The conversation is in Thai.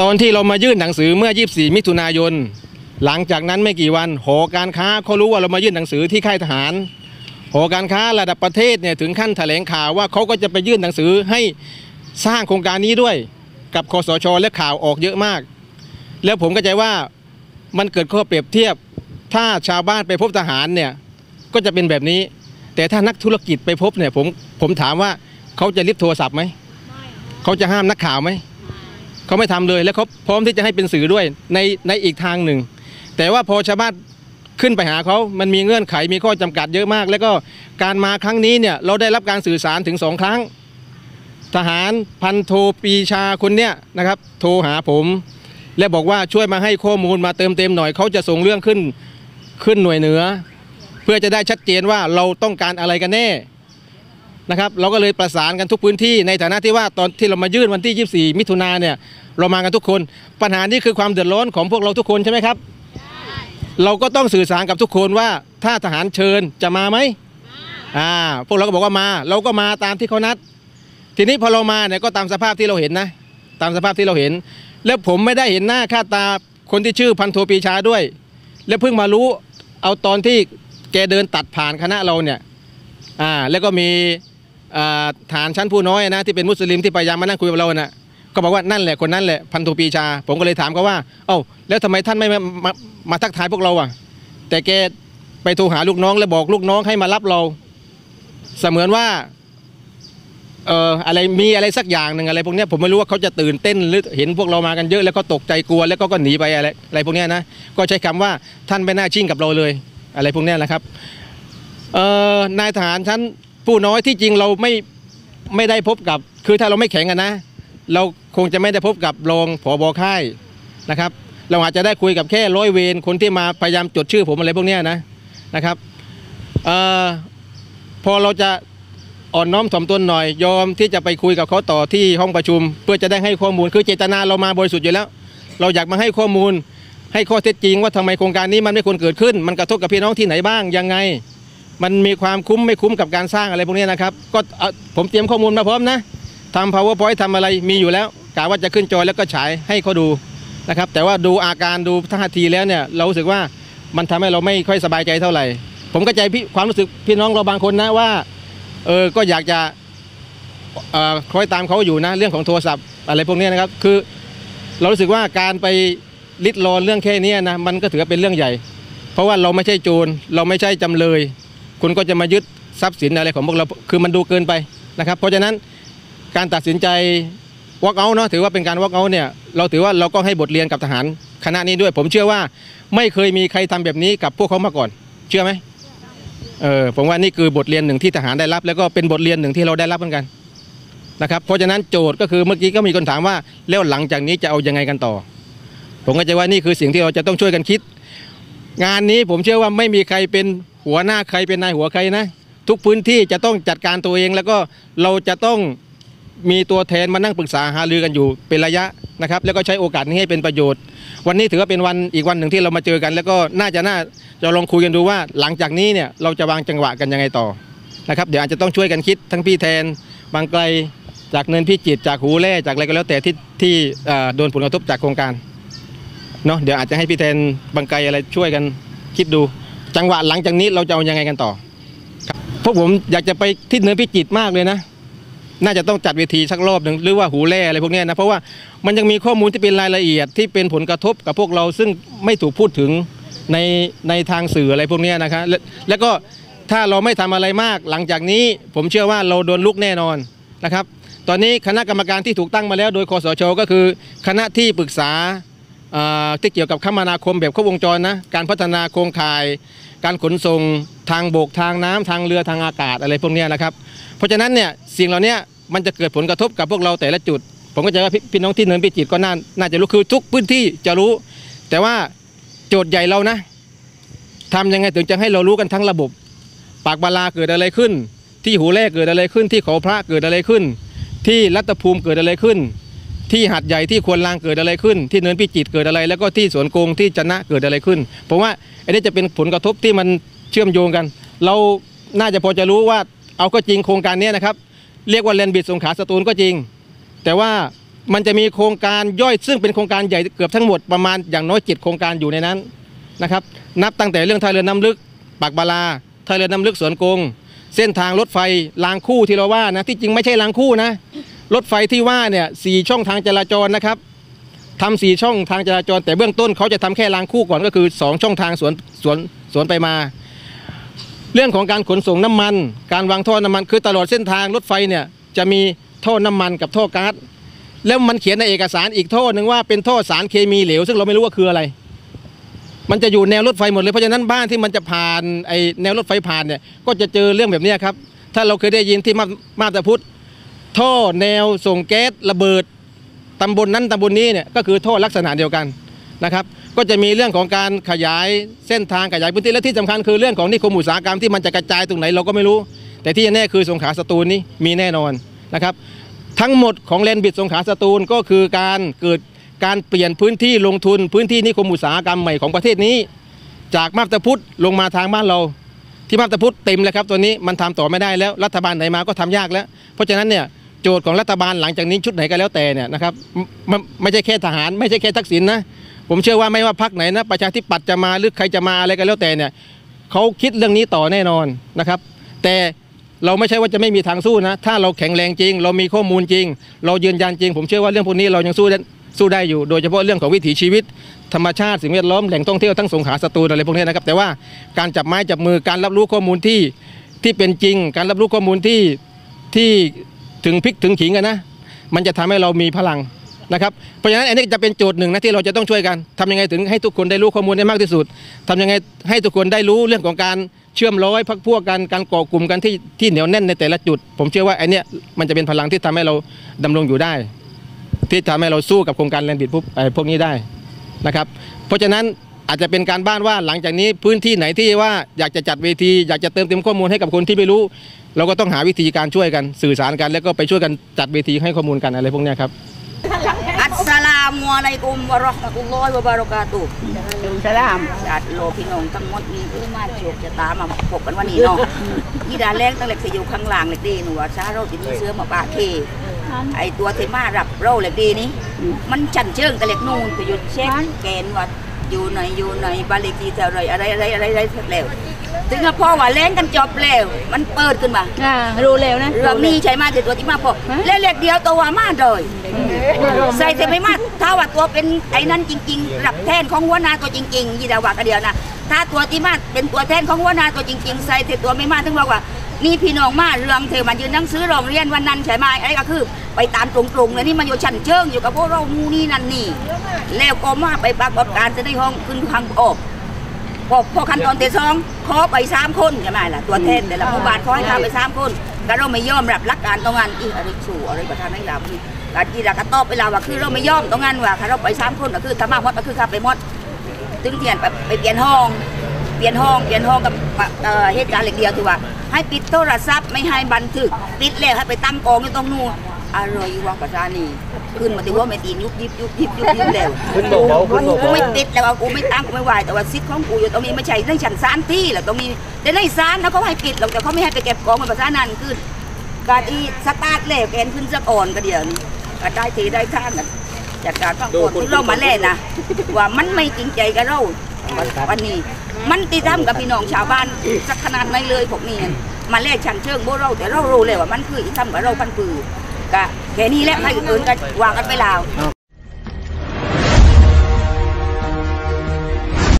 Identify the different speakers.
Speaker 1: ตอนที่เรามายื่นหนังสือเมื่อ 24 มิถุนายน หลังจากนั้นไม่กี่วัน หอการค้าเขารู้ว่าเรามายื่นหนังสือที่ค่ายทหาร หอการค้าระดับประเทศเนี่ยถึงขั้นแถลงข่าวว่าเขาก็จะไปยื่นหนังสือให้สร้างโครงการนี้ด้วยกับคอสชและข่าวออกเยอะมาก แล้วผมก็ใจว่ามันเกิดข้อเปรียบเทียบ ถ้าชาวบ้านไปพบทหารเนี่ยก็จะเป็นแบบนี้ แต่ถ้านักธุรกิจไปพบเนี่ยผมผมถามว่าเขาจะริบโทรศัพท์ไหมเขาจะห้ามนักข่าวไหม เขาไม่ทำเลยแล้วเขาพร้อมที่จะให้เป็นสื่อด้วยในในอีกทางหนึ่ง แต่ว่าพอชาวบ้านขึ้นไปหาเขามันมีเงื่อนไขมีข้อจำกัดเยอะมาก แล้วก็การมาครั้งนี้เนี่ยเราได้รับการสื่อสารถึงสองครั้ง ทหารพันโทปีชาคนเนี้ยนะครับ โทรหาผม และบอกว่าช่วยมาให้ข้อมูลมาเติมเต็มหน่อยเขาจะส่งเรื่องขึ้นขึ้นหน่วยเหนือ เพื่อจะได้ชัดเจนว่าเราต้องการอะไรกันแน่ นะครับเราก็เลยประสานกันทุกพื้นที่ในฐานะที่ว่าตอนที่เรามายื่นวันที่ 24 มิถุนาเนี่ยเรามากันทุกคน ปัญหานี้คือความเดือดร้อนของพวกเราทุกคนใช่ไหมครับเราก็ต้องสื่อสารกับทุกคนว่าถ้าทหารเชิญจะมาไหมอ่าพวกเราก็บอกว่ามา เราก็มาตามที่เขานัด ทีนี้พอเรามาเนี่ยก็ตามสภาพที่เราเห็นนะ ตามสภาพที่เราเห็น แล้วผมไม่ได้เห็นหน้าค่าตาคนที่ชื่อพันโทปีชาด้วย แล้วเพิ่งมารู้เอาตอนที่แกเดินตัดผ่านคณะเราเนี่ยอ่าแล้วก็มี ฐานชั้นผู้น้อยนะที่เป็นมุสลิมที่พยายามมานั่งคุยกับเรานะ่ะก็บอกว่านั่นแหละคนนั้นแหละพันโทปรีชา ผมก็เลยถามเขาว่า เอ้าแล้วทำไมท่านไม่มามามาทักทายพวกเราอะ แต่แกไปโทรหาลูกน้องแล้วบอกลูกน้องให้มารับเรา เสมือนว่าเอ่ออะไรมีอะไรสักอย่างหนึ่งอะไรพวกเนี้ยผมไม่รู้ว่าเขาจะตื่นเต้นหรือเห็นพวกเรามากันเยอะแล้วก็ตกใจกลัวแล้วก็ก็หนีไปอะไรอะไรพวกเนี้ยนะก็ใช้คำว่าท่านไม่น่าชิ่งกับเราเลย อะไรพวกเนี้ยนะครับเอ่อนายทหารชั้น ผู้น้อยที่จริงเราไม่ไม่ได้พบกับ คือถ้าเราไม่แข็งกันนะ เราคงจะไม่ได้พบกับรองผอบอค่ายนะครับ เราอาจจะได้คุยกับแค่ร้อยเวรคนที่มาพยายามจดชื่อผมอะไรพวกนี้นะนะครับออพอเราจะอ่อนน้อมถ่อมตนหน่อยยอมที่จะไปคุยกับเขาต่อที่ห้องประชุม เพื่อจะได้ให้ข้อมูลคือเจตนาเรามาบริสุทธิ์อยู่แล้ว เราอยากมาให้ข้อมูล ให้ข้อเท็จจริงว่าทำไมโครงการนี้มันไม่ควรเกิดขึ้น มันกระทบกับพี่น้องที่ไหนบ้างยังไง มันมีความคุ้มไม่คุ้มกับการสร้างอะไรพวกนี้นะครับ ก็ผมเตรียมข้อมูลมาพร้อมนะทำ powerpoint ทำอะไรมีอยู่แล้วกะว่าจะขึ้นจอแล้วก็ฉายให้เขาดูนะครับ แต่ว่าดูอาการดูท่าทีแล้วเนี่ยเรารู้สึกว่ามันทำให้เราไม่ค่อยสบายใจเท่าไหร่ ผมก็ใจพี่ความรู้สึกพี่น้องเราบางคนนะว่าเออก็อยากจะออคอยตามเขาอยู่นะเรื่องของโทรศัพท์อะไรพวกนี้นะครับ คือเรารู้สึกว่าการไปลิดรอนเรื่องแค่นี้นะมันก็ถือเป็นเรื่องใหญ่ เพราะว่าเราไม่ใช่โจรเราไม่ใช่จำเลย คุณก็จะมายึดทรัพย์สินอะไรของพวกเราคือมันดูเกินไปนะครับ เพราะฉะนั้นการตัดสินใจ walk out เนาะถือว่าเป็นการ walk out เนี่ยเราถือว่าเราก็ให้บทเรียนกับทหารคณะนี้ด้วย ผมเชื่อว่าไม่เคยมีใครทำแบบนี้กับพวกเขามาก่อน เชื่อไหมเออผมว่านี่คือบทเรียนหนึ่งที่ทหารได้รับ แล้วก็เป็นบทเรียนหนึ่งที่เราได้รับเหมือนกันนะครับเพราะฉะนั้นโจทย์ก็คือเมื่อกี้ก็มีคนถามว่าแล้วหลังจากนี้จะเอายังไงกันต่อ ผมก็จะว่านี่คือสิ่งที่เราจะต้องช่วยกันคิด งานนี้ผมเชื่อว่าไม่มีใครเป็น หัวหน้าใครเป็นนายหัวใครนะ ทุกพื้นที่จะต้องจัดการตัวเองแล้วก็เราจะต้องมีตัวแทนมานั่งปรึกษาหารือกันอยู่เป็นระยะนะครับ แล้วก็ใช้โอกาสนี้ให้เป็นประโยชน์ วันนี้ถือว่าเป็นวันอีกวันหนึ่งที่เรามาเจอกัน แล้วก็น่าจะน่าจะลองคุยกันดูว่า หลังจากนี้เนี่ยเราจะวางจังหวะกันยังไงต่อนะครับเดี๋ยวอาจจะต้องช่วยกันคิดทั้งพี่แทนบางไกลจากเนินพี่จิตจากหูแร่จากอะไรก็แล้วแต่ที่ที่โดนผลกระทบจากโครงการเนาะเดี๋ยวอาจจะให้พี่แทนบางไกลอะไรช่วยกันคิดดู จังหวะหลังจากนี้เราจะเอายังไงกันต่อครับพวกผมอยากจะไปที่เนินพิจิตรมากเลยนะ น่าจะต้องจัดเวทีสักรอบหนึ่งหรือว่าหูแร่อะไรพวกนี้นะเพราะว่ามันยังมีข้อมูลที่เป็นรายละเอียดที่เป็นผลกระทบกับพวกเราซึ่งไม่ถูกพูดถึงในในทางสื่ออะไรพวกนี้นะครับและแล้วก็ถ้าเราไม่ทำอะไรมากหลังจากนี้ ผมเชื่อว่าเราโดนลุกแน่นอนนะครับ ตอนนี้คณะกรรมการที่ถูกตั้งมาแล้ว โดยคอสชก็คือ คณะที่ปรึกษา ที่เกี่ยวกับคมนาคมแบบครบวงจรนะการพัฒนาโครงข่าย การขนส่งทางบกทางน้ำทางเรือทางอากาศอะไรพวกนี้นะครับ เพราะฉะนั้นเนี่ยสิ่งเหล่านี้มันจะเกิดผลกระทบกับพวกเราแต่ละจุด ผมก็จะว่าพี่พี่น้องที่เนินพิจิตรก็น่าน่าจะรู้คือทุกพื้นที่จะรู้ แต่ว่าโจทย์ใหญ่เรานะทำยังไงถึงจะให้เรารู้กันทั้งระบบ ปากบาลาเกิดอะไรขึ้น ที่หูแร่เกิดอะไรขึ้น ที่เขาพระเกิดอะไรขึ้น ที่รัตภูมิเกิดอะไรขึ้น ที่หัดใหญ่ที่ควรลางเกิดอะไรขึ้น ที่เนินพิจิตเกิดอะไร แล้วก็ที่สวนโกงที่จะนะเกิดอะไรขึ้นผมว่าอันนี้จะเป็นผลกระทบที่มันเชื่อมโยงกัน เราน่าจะพอจะรู้ว่าเอาก็จริงโครงการนี้นะครับเรียกว่าเลนบิดสงขาสตูลก็จริง แต่ว่ามันจะมีโครงการย่อยซึ่งเป็นโครงการใหญ่เกือบทั้งหมดประมาณอย่างน้อยเจ็ดโครงการอยู่ในนั้นนะครับนับตั้งแต่เรื่องท่าเรือน้ำลึกปากบาลาท่าเรือน้ำลึกสวนกง เส้นทางรถไฟรางคู่ที่เราว่านะที่จริงไม่ใช่รางคู่นะ รถไฟที่ว่าเนี่ยสี่ช่องทางจราจรนะครับทำสี่ช่องทางจราจร แต่เบื้องต้นเขาจะทำแค่รางคู่ก่อนก็คือสองช่องทางสวนสวนสวนไปมา เรื่องของการขนส่งน้ำมัน การวางท่อน้ำมันคือตลอดเส้นทางรถไฟเนี่ยจะมีท่อน้ำมันกับท่อก๊าซแล้วมันเขียนในเอกสารอีกท่อหนึ่งว่าเป็นท่อสารเคมีเหลว ซึ่งเราไม่รู้ว่าคืออะไร มันจะอยู่แนวรถไฟหมดเลยเพราะฉะนั้นบ้านที่มันจะผ่านไอแนวรถไฟผ่านเนี่ยก็จะเจอเรื่องแบบนี้ครับ ถ้าเราเคยได้ยินที่มามาตาพุทธ ท่อแนวส่งแก๊สระเบิดตำบลนั้นตำบลนี้เนี่ยก็คือท่อลักษณะเดียวกันนะครับก็จะมีเรื่องของการขยายเส้นทางขยายพื้นที่และที่สำคัญคือเรื่องของนิคมอุตสาหกรรมที่มันจะกระจายตรงไหนเราก็ไม่รู้ แต่ที่แน่คือสงขลาสตูลนี้มีแน่นอนนะครับทั้งหมดของแลนบิดสงขลาสตูลก็คือการเกิดการเปลี่ยนพื้นที่ลงทุนพื้นที่นิคมอุตสาหกรรมใหม่ของประเทศนี้ จากมาบตาพุธลงมาทางบ้านเรา ที่มาบตาพุธเต็มแล้วครับตัวนี้มันทำต่อไม่ได้แล้วรัฐบาลไหนมาก็ทำยากแล้ว เพราะฉะนั้นเนี่ย โจทย์ของรัฐบาลหลังจากนี้ชุดไหนก็แล้วแต่เนี่ยนะครับไม่ไม่ใช่แค่ทหาร ไม่ใช่แค่ทักษิณนะผมเชื่อว่าไม่ว่าพรรคไหนนะประชาธิปัตย์จะมาหรือใครจะมาอะไรก็แล้วแต่เนี่ยเขาคิดเรื่องนี้ต่อแน่นอนนะครับ แต่เราไม่ใช่ว่าจะไม่มีทางสู้นะ ถ้าเราแข็งแรงจริง เรามีข้อมูลจริง เรายืนยันจริง ผมเชื่อว่าเรื่องพวกนี้เรายังสู้ได้สู้ได้อยู่ โดยเฉพาะเรื่องของวิถีชีวิต ธรรมชาติสิ่งแวดล้อมแหล่งท่องเที่ยวทั้งสงขลาสตูลอะไรพวกนี้นะครับแต่ว่าการจับไม้จับมือการรับรู้ข้อมูลที่ที่เป็นจริง การรับรู้ข้อมูลที่ที่ ถึงพริกถึงขิงกันนะ มันจะทำให้เรามีพลังนะครับเพราะฉะนั้นอันนี้จะเป็นโจทย์หนึ่งนะที่เราจะต้องช่วยกันทำยังไงถึงให้ทุกคนได้รู้ข้อมูลได้มากที่สุดทำยังไงให้ทุกคนได้รู้เรื่องของการเชื่อมร้อยพักพวกกันการก่อกลุ่มกันที่ที่เหนียวแน่นในแต่ละจุด ผมเชื่อว่าไอันเนี้ยมันจะเป็นพลังที่ทำให้เราดำรงอยู่ได้ ที่ทำให้เราสู้กับโครงการแลนด์บิดพวกไอ้พวกนี้ได้นะครับ เพราะฉะนั้น อาจจะเป็นการบ้านว่าหลังจากนี้พื้นที่ไหนที่ว่าอยากจะจัดเวทีอยากจะเติมเต็มข้อมูลให้กับคนที่ไม่รู้ เราก็ต้องหาวิธีการช่วยกันสื่อสารกัน แล้วก็ไปช่วยกันจัดเวทีให้ข้อมูลกันอะไรพวกเนี้ยครับ
Speaker 2: อัสสลามุอะลัยกุมวะเราะห์มะตุลลอฮิวะบารอกาตุฮ์
Speaker 3: สลาม
Speaker 2: ญาติโลพี่น้องทั้งหมดมีผู้มาโชคชะตามาพบกันวันนี้เนาะอีดาแรงตั้งแต่สิอยู่ข้างหล่างเล็กดีหนูว่าช้าเราสิมีเสื้อมาปะเคไอตัวเทมารับเราเล็กดีนี้มันชันเชิงแต่เล็กนูนไปหยุดเช็คแกนว่า อยู่ไหนอยู่ไหนบ้านเลขที่เท่าไรอะไรอะไรอะไรอะไรเสร็จแล้วถึงกับพ่อว่าแรงกันจบแล้วมันเปิดขึ้นมา
Speaker 3: อ่ารู้แล้วนะ
Speaker 2: เรื่องนี้ใช่ไหมแต่ตัวที่มาพอเล่เล็กเดียวตัวมาเลยใส่แต่ไม่มาถ้าว่าตัวเป็นไอ้นั่นจริง ๆ รับแทนของหัวหน้าตัวจริงๆยี่ดาว่ากันเดียวนะถ้าตัวที่มาเป็นตัวแทนของหัวหน้าตัวจริง ๆ ใส่แต่ตัวไม่มาถึงบอกว่า นี่พี่น้องมาเรื่องเธอมายืนหนังสือโรงเรียนวันนั้นใช่ไหมอะไรก็คือ ไปตามตรงๆเลยนี่มันอยู่ชั้นเชิงอยู่กับพวกเรามูนี่นั่นนี่ แล้วก็มาไปปรากฏการณ์จะได้ห้องขึ้นทางออกพอพอขั้นตอนที่สองขอไปสามคนใช่ไหมล่ะตัวแทนแต่ละหมู่บ้านขอให้ทำไปสามคนแต่เราไม่ยอมรับหลักการตรงนั้นอีอะไรสู่อะไรประธานให้เราพี่การที่เราก็ตอบไปเราว่าคือเราไม่ยอมตรงนั้นว่าถ้าเราไปสามคนก็คือถ้ามากมดก็คือขับไปหมดถึงเทียนไปไปเปลี่ยนห้อง เปลี่ยนห้องเปลี่ยนห้องกับเอ่อเหตุการณ์เล็กเดียวที่ว่า ให้ปิดโทรศัพท์ไม่ให้บันทึกปิดแล้วให้ไปตั้งกองอยู่ตรงนู้นอร่อยว่าประธานนี่ขึ้นมาที่ว่าไม่ตีนยุบยิบยุบยิบยุบยิบแล้ว
Speaker 4: ขึ้นเบาๆขึ้น
Speaker 2: กู
Speaker 4: เบา
Speaker 2: ไม่ติดแล้วกูไม่ตั้งกูไม่ไหวแต่ว่าซิทธิ์ของกูอยู่ตรงนี้ไม่ใช่เรื่องฉันสารที่แหละตรงนี้แต่ในสารแล้วเขาให้ปิดหรอกแต่เขาไม่ให้ไปเก็บของมันภาษานั้นคือการอีสตาร์ทแล้วแกนขึ้นสะก่อนก็เดียวนี้ก็ได้ทีได้ท่านกัน จากการฟังคนที่เรามาเล่นนะว่ามันไม่จริงใจกับเราวันนี้ มันตีทำกับพี่น้องชาวบ้านสักขนาดไหนเลยพวกนี้มาเล่นชันเชิงโบเราแต่เรารู้เลยว่ามันคืออีทำกับเราพันปือกะแค่นี้แหละให้อื่นก็วางกันไปแล้ว
Speaker 4: ๆเอา